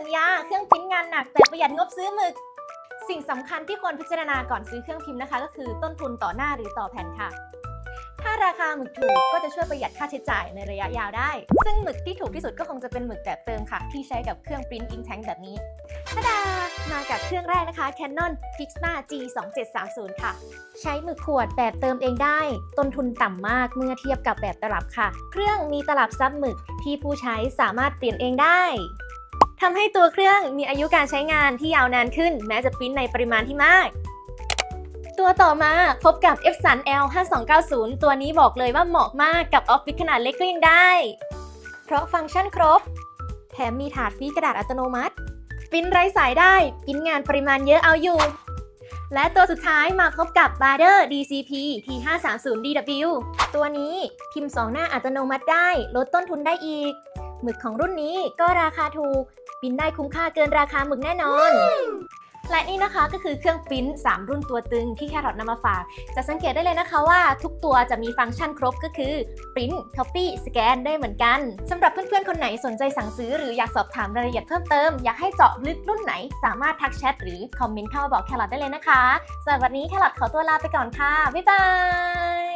สัญญาเครื่องพิมพ์งานหนัก แต่ประหยัดงบซื้อหมึก สิ่งสำคัญที่ควรพิจารณาก่อนซื้อเครื่องพิมพ์นะคะ ก็คือต้นทุนต่อหน้าหรือต่อแผ่นค่ะ ถ้าราคาหมึกถูกก็จะช่วยประหยัดค่าใช้จ่ายในระยะยาวได้ ซึ่งหมึกที่ถูกที่สุดก็คงจะเป็นหมึกแบบเติมค่ะ ที่ใช้กับเครื่องปริ้นอิงแทงแบบนี้ทาดามากับเครื่องแรกนะคะ Canon Pixma G2730 ค่ะ ใช้หมึกขวดแบบเติมเองได้ ต้นทุนต่ำมากเมื่อเทียบกับแบบตลับค่ะ เครื่องมีตลับซับหมึกที่ผู้ใช้สามารถเปลี่ยนเองได้ ทำให้ตัวเครื่องมีอายุการใช้งานที่ยาวนานขึ้น แม้จะปริ้นในปริมาณที่มาก ตัวต่อมาพบกับ Epson L 5290 ตัวนี้บอกเลยว่าเหมาะมากกับออฟฟิศขนาดเล็กก็ยังได้ เพราะฟังก์ชันครบ แถมมีถาดฟีกระดาษอัตโนมัติปริ้นไร้สายได้ปริ้นงานปริมาณเยอะเอาอยู่ และตัวสุดท้ายมาพบกับ Bader DCP T530DW ตัวนี้พิมพ์สองหน้าอัตโนมัติได้ ลดต้นทุนได้อีก หมึกของรุ่นนี้ก็ราคาถูกปิ้นได้คุ้มค่าเกินราคาหมึกแน่นอน และนี่นะคะก็คือเครื่องปิ้น3 รุ่นตัวตึงที่แครอทนำมาฝาก จะสังเกตได้เลยนะคะว่าทุกตัวจะมีฟังก์ชันครบก็คือปิ้น copy สแกนได้เหมือนกันสำหรับเพื่อนๆ คนไหนสนใจสั่งซื้อหรืออยากสอบถามรายละเอียดเพิ่มเติม อยากให้เจาะลึกรุ่นไหน สามารถทักแชทหรือคอมเมนต์เข้ามาบอกแครอทได้เลยนะคะสำหรับวันนี้แครอทขอตัวลาไปก่อนค่ะบ๊ายบาย